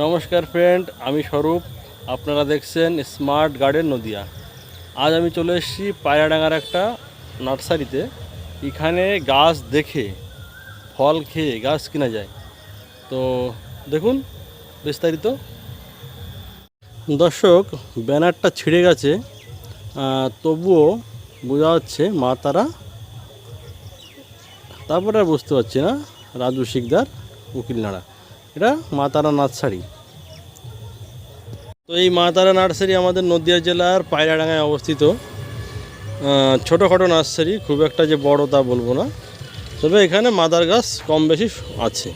নমস্কার ফ্রেন্ড আমি স্বরূপ। আপনারা দেখছেন স্মার্ট গার্ডেন নদিয়া। আজ আমি চলে এসেছি পায়রাডাঙ্গার একটা নার্সারিতে। এখানে গাছ দেখে, ফল খেয়ে গাছ কেনা যায়। তো দেখুন, বিস্তারিত। দর্শক, ব্যানারটা ছিঁড়ে গেছে। তবুও বোঝা যাচ্ছে মা তারা। তারপরে আর বুঝতে পারছি না, রাজু শিকদার, উকিল নাড়া। এটা মা তারা নার্সারি। তো এই মা তারা নার্সারি আমাদের নদিয়া জেলার পায়রাডাঙ্গায় অবস্থিত। ছোটোখাটো নার্সারি, খুব একটা যে বড় তা বলব না। তবে এখানে মাদার গাছ কম বেশি আছে।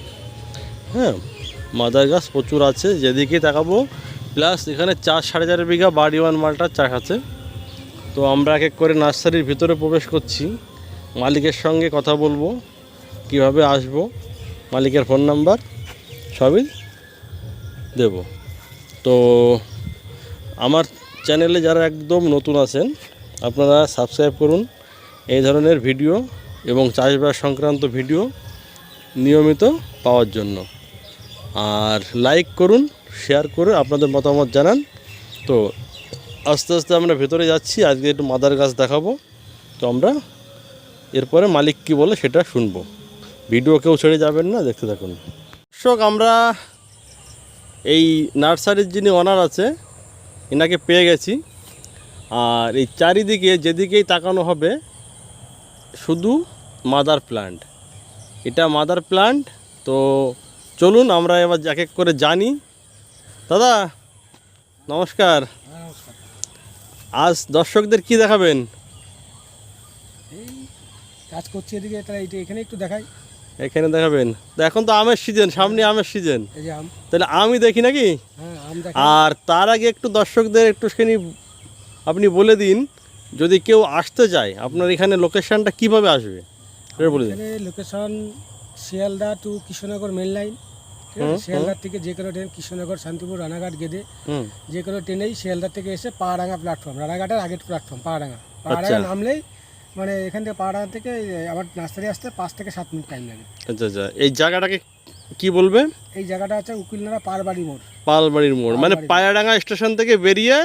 হ্যাঁ মাদার গাছ প্রচুর আছে। যেদিকে তাকাবো প্লাস এখানে চার সাড়ে চার বিঘা বাড়িওয়ান মালটার চাষ আছে। তো আমরা এক এক করে নার্সারির ভিতরে প্রবেশ করছি। মালিকের সঙ্গে কথা বলব, কীভাবে আসব, মালিকের ফোন নাম্বার। সবই দেব। তো আমার চ্যানেলে যারা একদম নতুন আছেন, আপনারা সাবস্ক্রাইব করুন। এই ধরনের ভিডিও এবং চাষবাস সংক্রান্ত ভিডিও নিয়মিত পাওয়ার জন্য। আর লাইক করুন শেয়ার করে আপনাদের মতামত জানান। তো আস্তে আস্তে আমরা ভেতরে যাচ্ছি, আজকে একটু মাদার গাছ দেখাবো। তো আমরা এরপরে মালিক কি বলে সেটা শুনব। ভিডিও কেউ ছেড়ে যাবেন না, দেখতে থাকুন। দর্শক আমরা এই নার্সারির যিনি অনার আছে এনাকে পেয়ে গেছি। আর এই চারিদিকে যেদিকেই তাকানো হবে শুধু মাদার প্লান্ট এটা মাদার প্লান্ট তো চলুন আমরা এবার এক এক করে জানি। দাদা নমস্কার। আজ দর্শকদের কি দেখাবেন? এই কাজ করছি এদিকে এখানে একটু দেখাই। এখানে দেখাবেন। তো এখন তো আমের সিজন সামনে আমের সিজন তাহলে আমি দেখি নাকি? হ্যাঁ আর তার আগে একটু দর্শকদের একটুখানি আপনি বলে দিন যদি কেউ আসতে চায় আপনার এখানে লোকেশনটা কীভাবে আসবে? সেটা বলে দিন। Location Sealdah to Krishnanagar main line শিয়ালদার থেকে যে কোনো ট্রেন কৃষ্ণনগর শান্তিপুর রানাঘাট গেদে যে কোনো ট্রেনেই শিয়ালদার থেকে এসে পাহাড়াঙ্গা প্ল্যাটফর্ম রানাঘাটের আগের প্ল্যাটফর্ম পাহাড়াঙ্গা। পাহাড়াঙ্গা নামলেই মানে এখান থেকে পাহাড়াঙ্গা থেকে আবার নার্সারি আসতে পাঁচ থেকে সাত মিনিট টাইম লাগে। আচ্ছা আচ্ছা। এই জায়গাটাকে কি বলবে? এই জায়গাটা আছে উকিলনাড়া পারবাড়ি মোড়। পালবাড়ির মোড়। মানে পায়াডাঙ্গা স্টেশন থেকে বেরিয়ে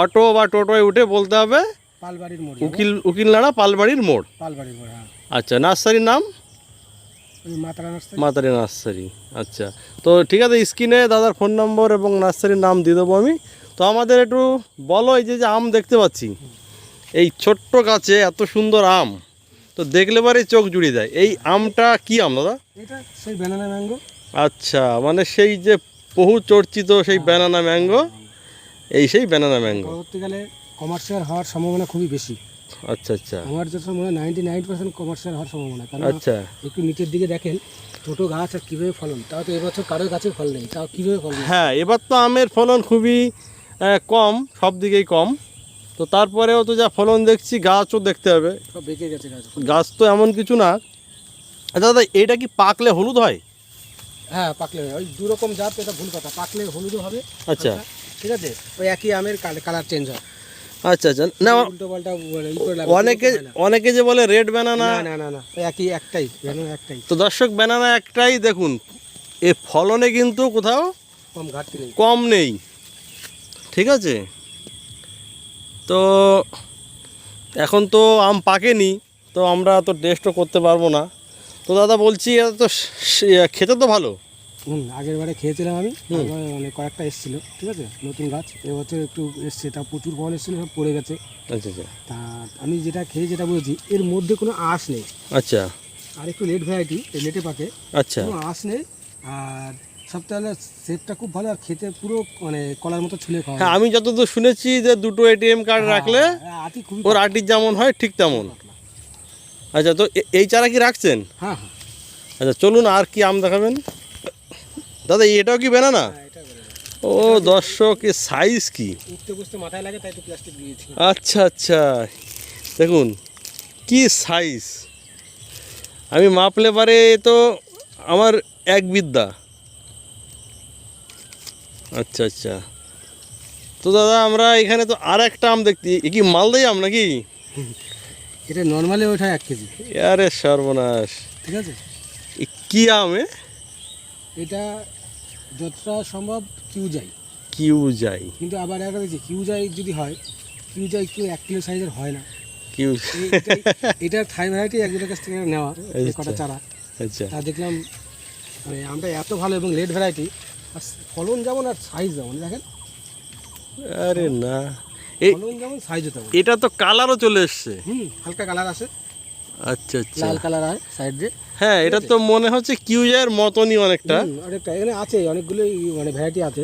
অটো বা টোটোয় উঠে বলতে হবে পালবাড়ির মোড় উকিল উকিলনাড়া পালবাড়ির মোড়। পালবাড়ির মোড় হ্যাঁ। আচ্ছা নার্সারির নাম? মাতারা নার্সারি। আচ্ছা। তো ঠিক আছে স্ক্রিনে দাদার ফোন নম্বর এবং নার্সারির নাম দিয়ে দেবো আমি। তো আমাদের একটু বলো এই যে যে আম দেখতে পাচ্ছি। এই ছোট্ট গাছে এত সুন্দর আম তো দেখলে পরে চোখ জুড়িয়ে যায়। এই আমটা কি আম দাদা? এটা সেই ব্যানানা ম্যাঙ্গো আচ্ছা মানে সেই যে বহু চর্চিত সেই ব্যানানা ম্যাঙ্গো এই সেই ব্যানানা ম্যাঙ্গো পরবর্তীকালে কমার্শিয়াল হওয়ার সম্ভাবনা খুবই বেশি। আচ্ছা আচ্ছা। আমার যত মনে হয় নাইনটি নাইন পার্সেন্ট কমার্শিয়াল হওয়ার সম্ভাবনা। কারণ আচ্ছা। একটু নিচের দিকে দেখেন ছোটো গাছ আর কীভাবে ফলন। তাও তো এবছর কারোর গাছে ফল নেই তাও কীভাবে ফল নেই? হ্যাঁ এবার তো আমের ফলন খুবই কম সব দিকেই কম। তো তারপরেও তো যা ফলন দেখছি গাছও দেখতে হবে। সব বেঁকে গেছে গাছ গাছ তো এমন কিছু না। আচ্ছা দাদা এটা কি পাকলে হলুদ হয়? হ্যাঁ পাকলে ওই দু রকম জাত এটা ভুল কথা। পাকলে হলুদও হবে। আচ্ছা। ঠিক আছে? ওই একই আমের কালার চেঞ্জ হয়। আচ্ছা আচ্ছা। না উল্টো পাল্টা লাভ অনেকে অনেকে যে বলে রেড ব্যানানা। না না না না। একই একটাই ব্যানানা একটাই। তো দর্শক ব্যানানা একটাই দেখুন। এ ফলনে কিন্তু কোথাও কম ঘাটতি নেই। কম নেই। ঠিক আছে? তো এখন তো আম পাকেনি তো আমরা তো টেস্টও করতে পারব না। তো দাদা বলছি এটা তো খেতে তো ভালো? হুম আগের বারে খেয়েছিলাম আমি মানে কয়েকটা এসেছিল ঠিক আছে? নতুন গাছ এবছর একটু এসছে তা প্রচুর ফল এসেছিল সব পড়ে গেছে। আচ্ছা আচ্ছা। তা আমি যেটা খেয়ে যেটা বলেছি এর মধ্যে কোনো আঁশ নেই। আচ্ছা। আর একটু লেট ভ্যারাইটি লেটে পাকে। আচ্ছা। কোনো আঁশ নেই আর খুব ভালো আর খেতে পুরো মানে কলার মতো ছুলে খাওয়া হ্যাঁ আমি যতদূর শুনেছি যে দুটো এটিএম কার্ড রাখলে হ্যাঁ, খুবই ওর আটির যেমন হয় ঠিক তেমন। আচ্ছা তো এই চারা কি রাখছেন? হ্যাঁ হ্যাঁ। আচ্ছা চলুন আর কি আম দেখাবেন। দাদা এটাও কি বেনানা হ্যাঁ, ও দর্শক এর সাইজ কি? মাথায় লাগে তাই তো প্লাস্টিক দিয়েছি। আচ্ছা আচ্ছা। দেখুন কি সাইজ আমি মাপলে পারে তো আমার এক বিদ্যা। আচ্ছা আচ্ছা। তো দাদা আমরা এখানে তো আর একটা আম দেখছি এ কি মালদাই আম নাকি? এটা নর্মালি ওঠা এক কেজি। আরে সর্বনাশ। ঠিক আছে? কি আম এটা যতটা সম্ভব কিউ যাই। কিউ যাই। কিন্তু আবার একটা দেখছি কিউ যাই যদি হয় কিউ যাই কেউ এক কিলো সাইজের হয় না। কিউ এটার থাই ভ্যারাইটি একজনের কাছ থেকে নেওয়া কটা চারা। আচ্ছা। তা দেখলাম মানে আমটা এত ভালো এবং লেট ভ্যারাইটি আর ফলন যেমন আর সাইজ যেমন দেখেন। আরে না। এই ফলন যেমন সাইজও তেমন। এটা তো কালারও চলে এসছে। হুম হালকা কালার আছে আচ্ছা আচ্ছা। লাল কালার হয় সাইড দিয়ে। হ্যাঁ এটা তো মনে হচ্ছে কিউ যাইয়ের মতনই অনেকটা। অনেকটা। এখানে আছে অনেকগুলো মানে ভ্যারাইটি আছে।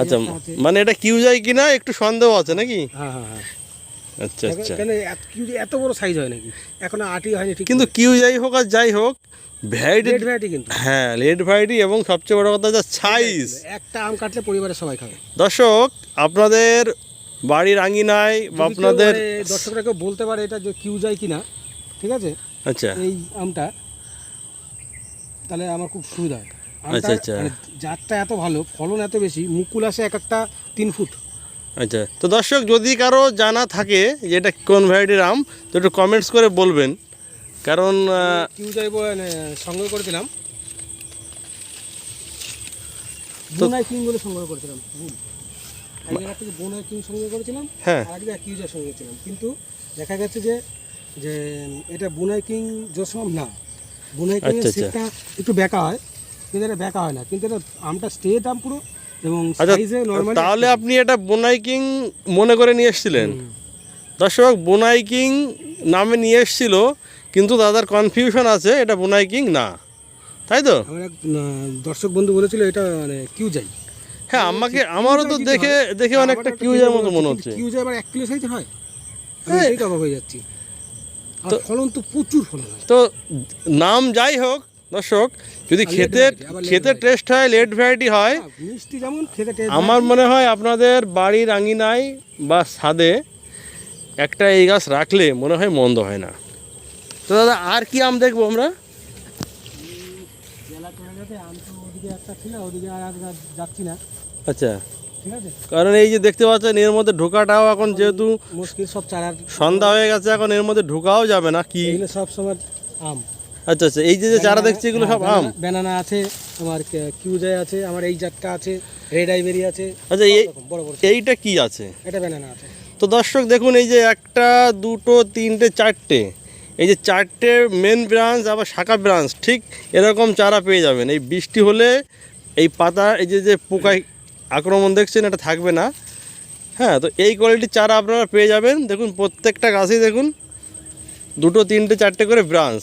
আচ্ছা মানে এটা কিউ যাই কিনা একটু সন্দেহ আছে নাকি? হ্যাঁ হ্যাঁ হ্যাঁ। আচ্ছা আচ্ছা। কেন এত- কিউ এত বড় সাইজ হয় নাকি? এখনও আটি হয়নি ঠিক কিন্তু কিউ যাই হোক আর যাই হোক ভ্যারাইটি লেট ভ্যারাইটি কিন্তু। হ্যাঁ লেট ভ্যারাইটি এবং সবচেয়ে বড় কথা যা সাইজ একটা আম কাটলে পরিবারের সবাই খাবে। দর্শক আপনাদের বাড়ির আঙিনায় বা আপনাদের মানে দর্শকরা কেউ বলতে পারে এটা যে কিউ যায় কিনা ঠিক আছে? আচ্ছা। এই আমটা তাহলে আমার খুব সুবিধা হয়। আচ্ছা, আচ্ছা। মানে জাতটা এত ভালো ফলন এত বেশি মুকুল আসে এক একটা তিন ফুট। আচ্ছা। তো দর্শক যদি কারও জানা থাকে যে এটা কোন ভ্যারাইটির আম তো একটু কমেন্টস করে বলবেন। কারণ কিউ যাইব মানে সংগ্রহ করেছিলাম। তো- বোনাই কিং বলে সংগ্রহ করেছিলাম ভুল এক জায়গা থেকে বোনাই কিং সংগ্রহ করেছিলাম হ্যাঁ। আর সংগ্রহ করেছিলাম। কিন্তু দেখা গেছে যে যে এটা বুনাই কিং জসম না। বুনাই কিং আচ্ছা, আচ্ছা। সেটটা একটু বেঁকা হয় কিন্তু এটা বেঁকা হয় না। কিন্তু এটা আমটা স্ট্রেট আম পুরো এবং আচ্ছা সাইজে নর্মালি তাহলে আপনি এটা বোনাইকিং মনে করে নিয়ে এসেছিলেন। দর্শক বোনাইকিং নামে নিয়ে এসেছিল কিন্তু দাদার কনফিউশন আছে এটা বোনাইকিং না। তাই তো? আমার এক দর্শক বন্ধু বলেছিল এটা মানে কিউ যাই হ্যাঁ আমাকে আমারও তো দেখে দেখে অনেকটা কিউজের মতো মনে হচ্ছে। কিউ যাই আবার এক কিলো সাইজের হয়? হ্যাঁ। এটাই তো অবাক হয়ে যাচ্ছি। ফলন তো প্রচুর ফলন হয়। তো নাম যাই হোক দর্শক যদি খেতে খেতে। টেস্ট হয় লেট ভ্যারাইটি হয় হ্যাঁ, মিষ্টি যেমন খেতে taste আমার মনে হয় আপনাদের বাড়ির আঙিনায় বা ছাদে একটা এই গাছ রাখলে মনে হয় মন্দ হয় না। তো দাদা আর কি আম দেখব আমরা? আচ্ছা। কারণ এই যে দেখতে পাচ্ছেন এর মধ্যে ঢোকাটাও এখন যেহেতু মুশকিল সব চারার সন্ধ্যা হয়ে গেছে এখন এর মধ্যে ঢোকাও যাবে না কি? সব সময় আম। আচ্ছা আচ্ছা এই যে চারা দেখছি এগুলো সব আম। ব্যানানা আছে আমার কিউজাই আছে আমার এই জাতটা আছে রেড আইবেরি আছে আচ্ছা এই বড় বড় এইটা কি আছে? এটা ব্যানানা আছে। তো দর্শক দেখুন এই যে একটা দুটো তিনটে চারটে এই যে চারটে মেন ব্রাঞ্চ আবার শাখা ব্রাঞ্চ ঠিক এরকম চারা পেয়ে যাবেন। এই বৃষ্টি হলে এই পাতা এই যে যে পোকায় আক্রমণ দেখছেন এটা থাকবে না। হ্যাঁ তো এই কোয়ালিটির চারা আপনারা পেয়ে যাবেন। দেখুন প্রত্যেকটা গাছেই দেখুন দুটো তিনটে চারটে করে ব্রাঞ্চ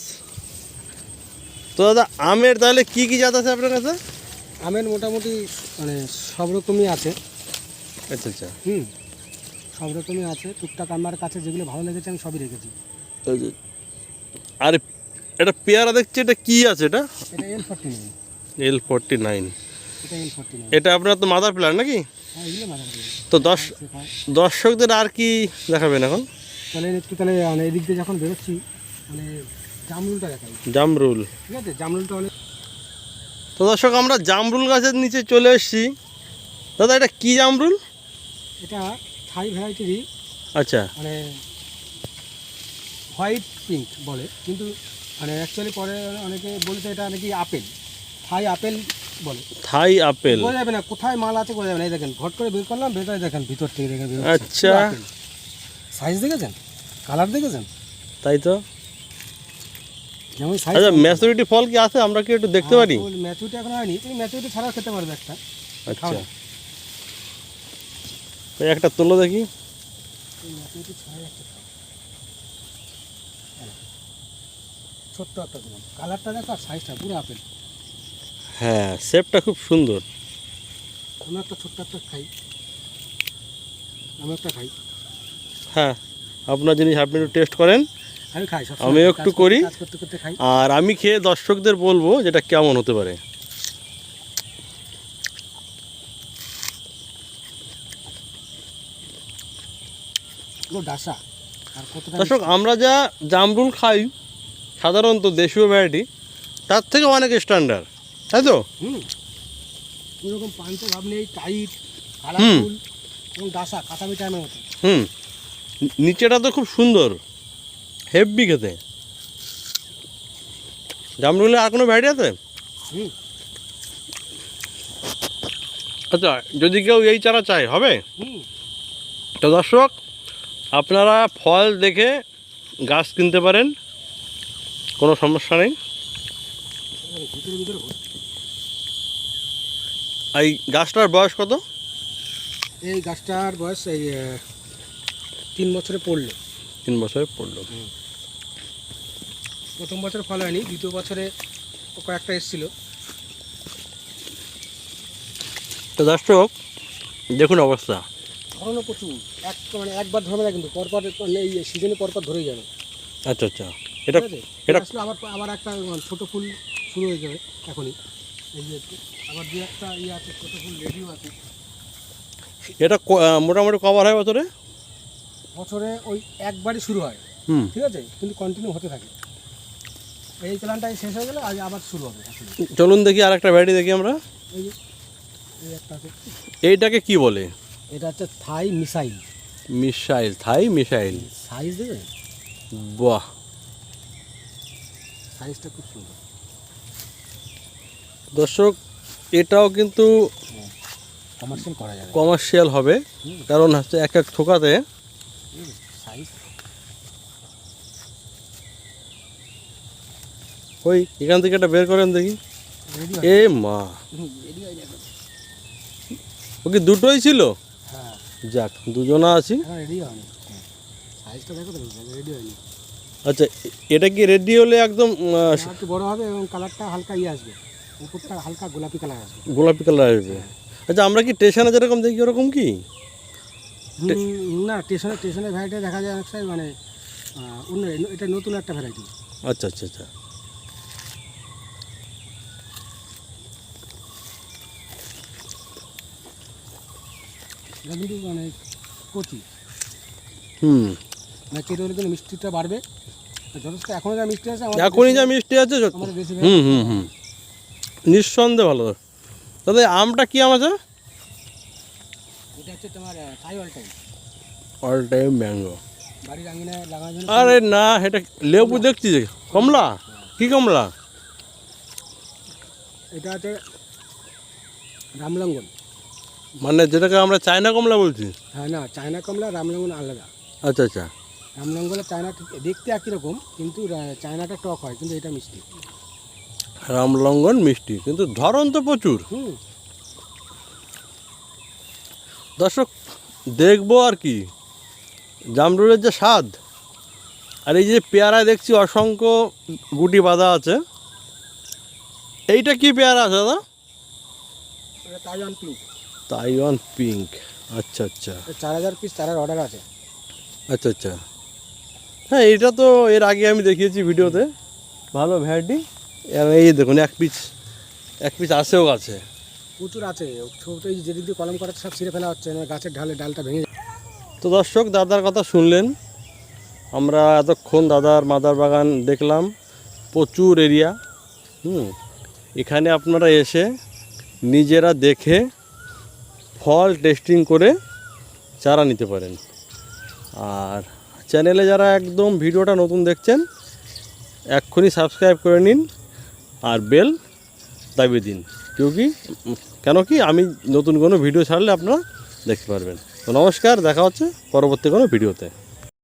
তো দাদা আমের তাহলে কি কি জাত আছে আপনার কাছে? আমের মোটামুটি মানে সব রকমই আছে। আচ্ছা আচ্ছা। হুম সব রকমই আছে। টুকটাক আমার কাছে যেগুলো ভালো লেগেছে আমি সবই রেখেছি। আর এটা পেয়ারা দেখছি এটা কি আছে এটা? এটা L forty nine L forty nine এটা আপনার তো মাদার প্ল্যান নাকি? হ্যাঁ তো দশ দর্শকদের আর কি দেখাবেন এখন? তাহলে একটু তাহলে মানে এদিক দিয়ে যখন বেরোচ্ছি মানে জামরুলটা দেখাই। জামরুল। ঠিক আছে জামরুলটা অনেক তো দর্শক আমরা জামরুল গাছের নিচে চলে এসেছি। দাদা এটা কি জামরুল? এটা থাই ভ্যারাইটিরই আচ্ছা। মানে হোয়াইট পিঙ্ক বলে। কিন্তু মানে অ্যাকচুয়ালি পরে অনেকে বলেছে এটা নাকি আপেল। থাই আপেল বলে। Thai apple. বোঝা যাবে না কোথায় মাল আছে বোঝা যাবে না। এই দেখেন ঘট করে বের করলাম ভেতরে দেখেন ভিতর থেকে দেখেন আচ্ছা। সাইজ দেখেছেন? কালার দেখেছেন? তাই তো। যেমন আচ্ছা ম্যাচুরিটি ফল কি আছে? আমরা কি একটু দেখতে পারি? ম্যাচুরিটি এখন হয়নি। তুমি ম্যাচুরিটি ছাড়াও খেতে পারবে একটা। আচ্ছা। তো একটা তুলো দেখি। হ্যাঁ। ছোট্ট একটা কালারটা দেখো আর সাইজটা পুরো আপেল হ্যাঁ শেপটা খুব সুন্দর। আমি একটা ছোট্ট একটা খাই। আমি একটা খাই। হ্যাঁ আপনার জিনিস আপনি একটু টেস্ট করেন। আমি খাই আমিও একটু করি। আর আমি খেয়ে দর্শকদের বলব যেটা কেমন হতে পারে। দর্শক আমরা যা জামরুল খাই সাধারণত দেশীয় ভ্যারাইটি তার থেকে অনেক স্ট্যান্ডার্ড তাই তো? হুম। ওইরকম ভাব নেই টাইট। কালারফুল এবং ডাসা কাঁচা হুম। নিচেটা তো খুব সুন্দর। হেভি খেতে। জামরুলে আর কোনো ভ্যারাইটি আছে? আচ্ছা যদি কেউ এই চারা চায় হবে? তো দর্শক আপনারা ফল দেখে গাছ কিনতে পারেন কোনো সমস্যা নেই। এই গাছটার বয়স কত? এই গাছটার বয়স এই তিন বছরে পড়ল। তিন বছরে পড়ল। প্রথম বছর ফল হয়নি দ্বিতীয় বছরে কয়েকটা এসেছিল। তো দর্শক দেখুন অবস্থা। ধরনও প্রচুর। এক মানে একবার ধরবে না কিন্তু পরপর মানে এই সিজনে পরপর ধরেই যাবে। আচ্ছা আচ্ছা। এটা এটা- আসলে আবার আবার একটা ছোট ফুল শুরু হয়ে যাবে এখনই। এই যে আবার দু একটা ইয়ে আছে ছোটো ফুল রেডিও আছে। এটা মোটামুটি কভার হয় বছরে? বছরে ওই একবারই শুরু হয়। ঠিক আছে? কিন্তু কন্টিনিউ হতে থাকে। এই প্ল্যানটাই শেষ হয়ে গেলে আজ আবার শুরু হবে। চলুন দেখি আর একটা ভ্যারাইটি দেখি আমরা। এইটাকে কি বলে? এটা হচ্ছে Thai missile. Missile Thai missile. Size দেবে? বাহ। সাইজটা খুব সুন্দর। দর্শক এটাও কিন্তু কমার্শিয়াল করা যাবে। কমার্শিয়াল হবে। কারণ হচ্ছে এক এক থোকাতে সাইজ ওই এখান থেকে একটা বের করেন দেখি। এ মা। ও কি দুটোই ছিল? হ্যাঁ যাক দুজনা আছি। আচ্ছা এটা কি রেডি হলে একদম বড় হবে এবং কালারটা হালকা ইয়ে আসবে উপরটা হালকা গোলাপি কালার আসবে? গোলাপি কালার আসবে আচ্ছা আমরা কি স্টেশনে যেরকম দেখি ওরকম কি? না স্টেশনে স্টেশনের ভ্যারাইটি দেখা যায় অনেক সময় মানে অন্য এটা নতুন একটা ভ্যারাইটি আচ্ছা আচ্ছা আচ্ছা। এটা কিন্তু মানে কচি হুম। মানে কেটে হলে কিন্তু মিষ্টিটা বাড়বে। যথেষ্ট এখনও যা মিষ্টি আছে এখনই যা মিষ্টি আছে হুম হুম হুম। নিঃসন্দেহে ভালো। দাদা আমটা কি আম আছে? এটা হচ্ছে তোমার Thai all time all time mango আরে না এটা লেবু দেখছি যে কমলা? কি কমলা? এটা হচ্ছে রামলঙ্গন। মানে যেটাকে আমরা চায়না কমলা বলছি? হ্যাঁ না চায়না কমলা রামলঙ্গন আলাদা। আচ্ছা আচ্ছা। রামলঙ্গনের চায়না দেখতে একই রকম কিন্তু চায়নাটা টক হয় কিন্তু এটা মিষ্টি। রামলঙ্গন মিষ্টি কিন্তু ধরন তো প্রচুর। দর্শক দেখব আর কি। জামরুলের যে স্বাদ আর এই যে পেয়ারা দেখছি অসংখ্য গুটি বাঁধা আছে। এইটা কি পেয়ারা আছে দাদা? এটা তাইওয়ান পিঙ্ক তাইওয়ান পিঙ্ক আচ্ছা আচ্ছা। চার হাজার পিস চারার অর্ডার আছে। আচ্ছা আচ্ছা। হ্যাঁ এটা তো এর আগে আমি দেখিয়েছি ভিডিওতে। ভালো ভ্যারাইটি? এই দেখুন এক পিস এক পিস আসেও আছে প্রচুর আছে। ছোট এই যেদিক দিয়ে কলম করাতে সব ছিঁড়ে ফেলা হচ্ছে। না গাছের ঢালে ডালটা ভেঙে তো দর্শক দাদার কথা শুনলেন। আমরা এতক্ষণ দাদার মাদার বাগান দেখলাম। প্রচুর এরিয়া হুম এখানে আপনারা এসে নিজেরা দেখে ফল টেস্টিং করে চারা নিতে পারেন। আর চ্যানেলে যারা একদম ভিডিওটা নতুন দেখছেন, এক্ষুনি সাবস্ক্রাইব করে নিন আর বেল দাবিয়ে দিন। কেউ কি কেন কি আমি নতুন কোনো ভিডিও ছাড়লে আপনারা দেখতে পারবেন। তো নমস্কার, দেখা হচ্ছে পরবর্তী কোনো ভিডিওতে